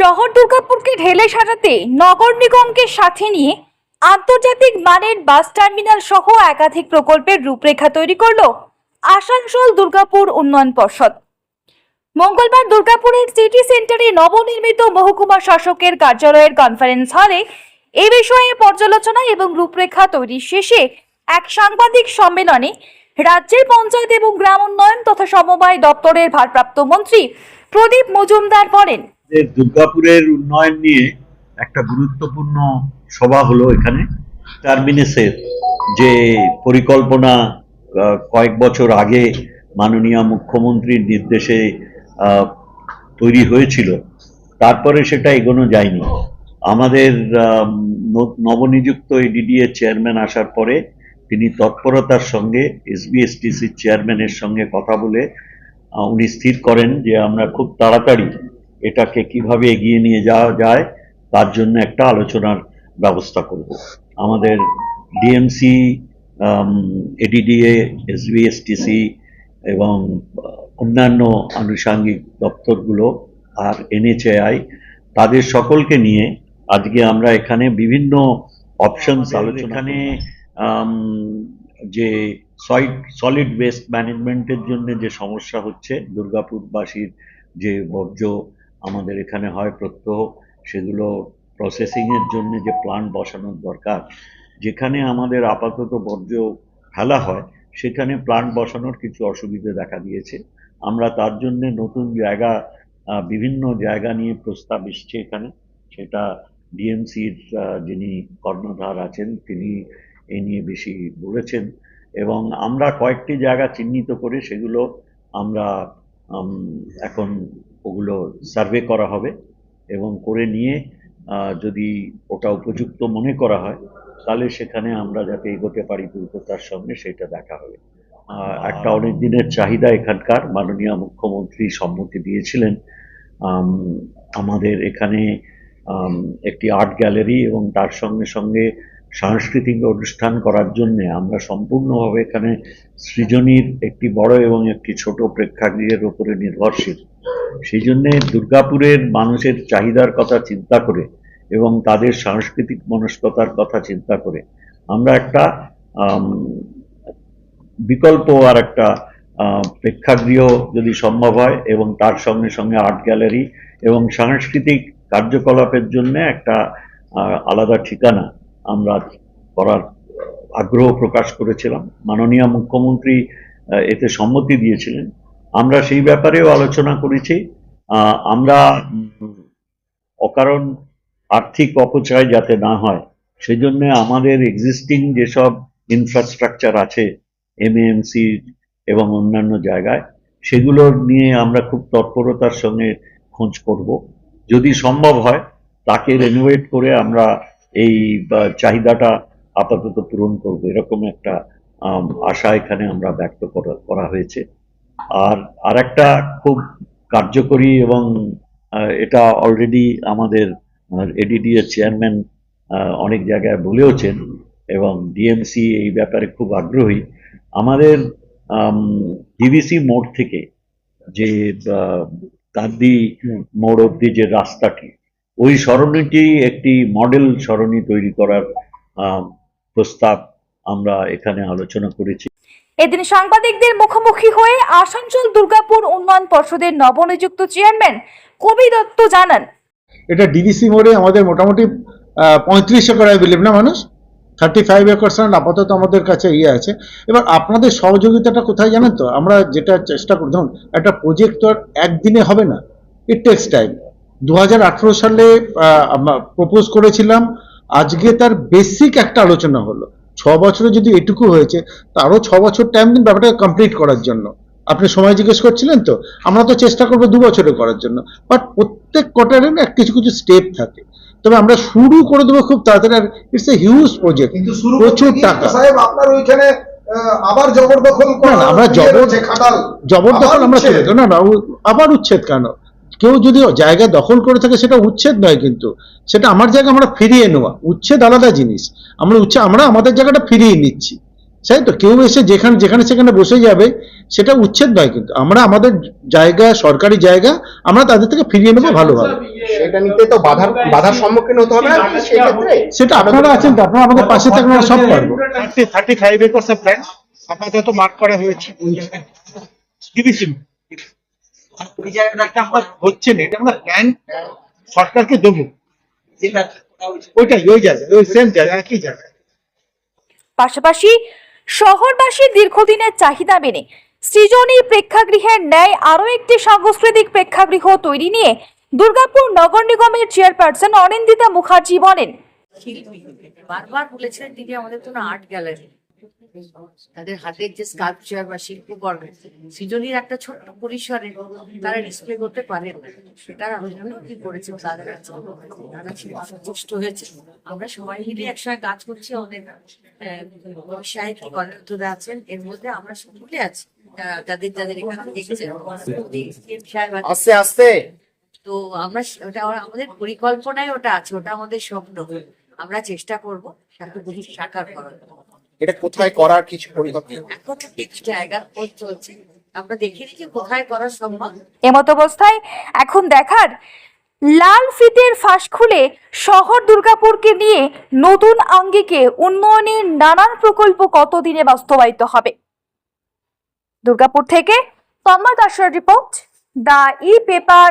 শহর দুর্গাপুরকে ঢেলে সাজাতে নগর নিগমকে সাথে নিয়ে আন্তর্জাতিক মানের বাস টার্মিনাল সহ একাধিক প্রকল্পের রূপরেখা তৈরি করল আসানসোল দুর্গাপুর উন্নয়ন পর্ষদ। মঙ্গলবার দুর্গাপুরের সিটি সেন্টারে নবনির্মিত মহকুমা শাসকের কার্যালয়ের কনফারেন্স হলে এ বিষয়ে পর্যালোচনা এবং রূপরেখা তৈরি শেষে এক সাংবাদিক সম্মেলনে রাজ্যের পঞ্চায়েত এবং গ্রাম উন্নয়ন তথা সমবায় দপ্তরের ভারপ্রাপ্ত মন্ত্রী প্রদীপ মজুমদার বলেন আমাদের দুর্গাপুরের উন্নয়ন নিয়ে একটা গুরুত্বপূর্ণ সভা হলো এখানে। টার্মিনেসের যে পরিকল্পনা কয়েক বছর আগে মাননীয় মুখ্যমন্ত্রীর নির্দেশে তৈরি হয়েছিল, তারপরে সেটা এগোনো যায়নি। আমাদের নবনিযুক্ত এডিডিএ চেয়ারম্যান আসার পরে তিনি তৎপরতার সঙ্গে, এসবিএসটিসির চেয়ারম্যানের সঙ্গে কথা বলে উনি স্থির করেন যে আমরা খুব তাড়াতাড়ি এটাকে কীভাবে এগিয়ে নিয়ে যাওয়া যায় তার জন্য একটা আলোচনার ব্যবস্থা করব। আমাদের ডিএমসি এডিডিএ এসবিএসটিসি এবং অন্যান্য আনুষাঙ্গিক দপ্তরগুলো আর এনএচএআই তাদের সকলকে নিয়ে আজকে আমরা এখানে বিভিন্ন অপশনস এখানে যে সলিড ওয়েস্ট ম্যানেজমেন্টের জন্য যে সমস্যা হচ্ছে দুর্গাপুরবাসীর যে বর্জ্য আমাদের এখানে হয় প্রত্যহ সেগুলো প্রসেসিং এর জন্য যে প্লান্ট বসানোর দরকার, যেখানে আমাদের আপাতত বর্জ্য ফেলা হয়, সেখানে প্লান্ট বসানোর কিছু অসুবিধা দেখা দিয়েছে। আমরা তার জন্য নতুন জায়গা বিভিন্ন জায়গা নিয়ে প্রস্তাব এসছে এখানে। সেটা ডিএমসির যিনি কর্ণধার আছেন, তিনি এ নিয়ে বেশি বলেছেন। এবং আমরা কয়েকটি জায়গা চিহ্নিত করে সেগুলো আমরা এখন ওগুলো সার্ভে করা হবে এবং করে নিয়ে যদি ওটা উপযুক্ত মনে করা হয় তাহলে সেখানে আমরা যাতে এগোতে পারি দ্রুততার সঙ্গে সেটা দেখা হবে। একটা অনেক দিনের চাহিদা এখানকার মাননীয় মুখ্যমন্ত্রী সম্মতি দিয়েছিলেন। আমাদের এখানে একটি আর্ট গ্যালারি এবং তার সঙ্গে সঙ্গে সাংস্কৃতিক অনুষ্ঠান করার জন্য আমরা সম্পূর্ণভাবে এখানে সৃজনীর একটি বড় এবং একটি ছোট প্রেক্ষাগৃহের উপরে নির্ভরশীল। সেই জন্যে দুর্গাপুরের মানুষের চাহিদার কথা চিন্তা করে এবং তাদের সাংস্কৃতিক মনস্কতার কথা চিন্তা করে আমরা একটা বিকল্প আর একটা প্রেক্ষাগৃহ যদি সম্ভব হয় এবং তার সঙ্গে সঙ্গে আর্ট গ্যালারি এবং সাংস্কৃতিক কার্যকলাপের জন্য একটা আলাদা ঠিকানা। আমরা করার আগ্রহ প্রকাশ করেছিলাম। মাননীয় মুখ্যমন্ত্রী এতে সম্মতি দিয়েছিলেন। আমরা সেই ব্যাপারেও আলোচনা করেছি। আমরা অকারণ আর্থিক অপচয় যাতে না হয়, সেজন্য আমাদের এক্সিস্টিং যেসব ইনফ্রাস্ট্রাকচার আছে এমএমসি এবং অন্যান্য জায়গায়, সেগুলো নিয়ে আমরা খুব তৎপরতার সঙ্গে খোঁজ করব। যদি সম্ভব হয়, তাকে রেনোভেট করে আমরা এই চাহিদাটা আপাতত পূরণ করব এরকম একটা আশা এখানে আমরা ব্যক্ত করা হয়েছে। আর আরেকটা খুব কার্যকরী এবং এটা অলরেডি আমাদের এডিডিএ চেয়ারম্যান অনেক জায়গায় বলেওছেন এবং ডিএমসি এই ব্যাপারে খুব আগ্রহী। আমাদের ডিভিসি মোড় থেকে যে গান্ধী মোড় অব্দি যে রাস্তাটি ওই সরণিটি একটি মডেল সরণি তৈরি করার প্রস্তাব আমরা এখানে আলোচনা করেছি। এদিন সাংবাদিকদের মুখোমুখি হয়ে আসানসোল দুর্গাপুর উন্নয়ন পর্ষদের নবনিযুক্ত চেয়ারম্যান কবি দত্ত জানান এটা ডিভিসি মোড়ে আমাদের মোটামুটি পঁয়ত্রিশ একর বিলিভ না মানুষ? থার্টি ফাইভ একর আপাতত আমাদের কাছে ইয়ে আছে। এবার আপনাদের সহযোগিতাটা কোথায় জানেন তো? আমরা যেটা চেষ্টা করি ধরুন একটা প্রজেক্ট তো আর একদিনে হবে না। ইট টেক্স টাইম দু হাজার আঠেরো সালে প্রপোজ করেছিলাম আজকে তার বেসিক একটা আলোচনা হলো। ছ বছরে যদি এটুকু হয়েছে তো আরও ছ বছর টাইম দিন ব্যাপারটা কমপ্লিট করার জন্য। আপনি সময় জিজ্ঞেস করছিলেন তো? আমরা তো চেষ্টা করব দু বছরে করার জন্য। বাট প্রত্যেক কোয়ার্টারে না কিছু কিছু স্টেপ থাকে। তবে আমরা শুরু করে দেবো খুব তাড়াতাড়ি আর ইটস এ হিউজ প্রজেক্ট প্রচুর টাকা। আপনার ওইখানে আবার জবরদখল আমরা জবর- জবরদখল আমরা না আবার উচ্ছেদ কেন? কেউ যদি জায়গা দখল করে থাকে সেটা উচ্ছেদ নয় কিন্তু। সেটা আমার জায়গা আমরা ফিরিয়ে নেওয়া। উচ্ছেদ আলাদা জিনিস। আমরা উচ্ছে আমরা আমাদের জায়গাটা ফিরিয়ে নিচ্ছি। তাই তো? কেউ এসে যেখানে যেখানে সেখানে বসে যাবে সেটা উচ্ছেদ নয় কিন্তু। আমরা আমাদের জায়গা সরকারি জায়গা আমরা তাদের থেকে ফিরিয়ে নেব ভালোভাবে। সেটা নিতে তো বাধার বাধার সম্মুখীন হতে হবে। সেটা আপনারা আছেন তো? আপনারা আমাদের পাশে থাকলে আমরা সব পারব। Thirty thirty five acres plan আপাতত মার্ক করা হয়েছে। ডিভিসি জায়গাটা আমার হচ্ছে না এটা আমরা প্ল্যান সরকারকে দেবো। ওইটাই ওই জায়গায় ওই সেম জায়গা একই জায়গায়। পাশাপাশি শহরবাসীর দীর্ঘদিনের চাহিদা মেনে সৃজনী প্রেক্ষাগৃহের ন্যায় আরও একটি সাংস্কৃতিক প্রেক্ষাগৃহ তৈরি নিয়ে দুর্গাপুর নগর নিগমের চেয়ারপারসন অনিন্দিতা মুখার্জি বলেন বারবার বলেছিলেন তিনি আমাদের কোনো আর্ট গ্যালারি। তাদের হাতের যে স্কাল্পচার বা শিল্পকর্ম সৃজনীর একটা ছোট্ট পরিসরে তারা ডিসপ্লে করতে পারেন না। সেটা আলোচনা কি করেছে তাদের তারা সন্তুষ্ট হয়েছে। আমরা সবাই মিলে একসঙ্গে কাজ করছি অনেক সাহিত্য কর্মকর্তারা আছেন। এর মধ্যে আমরা সকলে আছি। যাদের যাদের এখানে দেখছেন। আস্তে আস্তে। তো আমরা ওটা আমাদের পরিকল্পনায় ওটা আছে ওটা আমাদের স্বপ্ন। আমরা চেষ্টা করব সাকার করার এটা কোথায় করার কিছু পরিকল্পনা এখন জায়গা চলছে। আমরা দেখে নিচ্ছি কোথায় করা সম্ভব। এমত অবস্থায় এখন দেখার লাল ফিতের ফাঁস খুলে শহর দুর্গাপুরকে নিয়ে নতুন আঙ্গিকে উন্নয়নের নানান প্রকল্প কতদিনে বাস্তবায়িত হবে? দুর্গাপুর থেকে তন্ময় দাসের report the e paper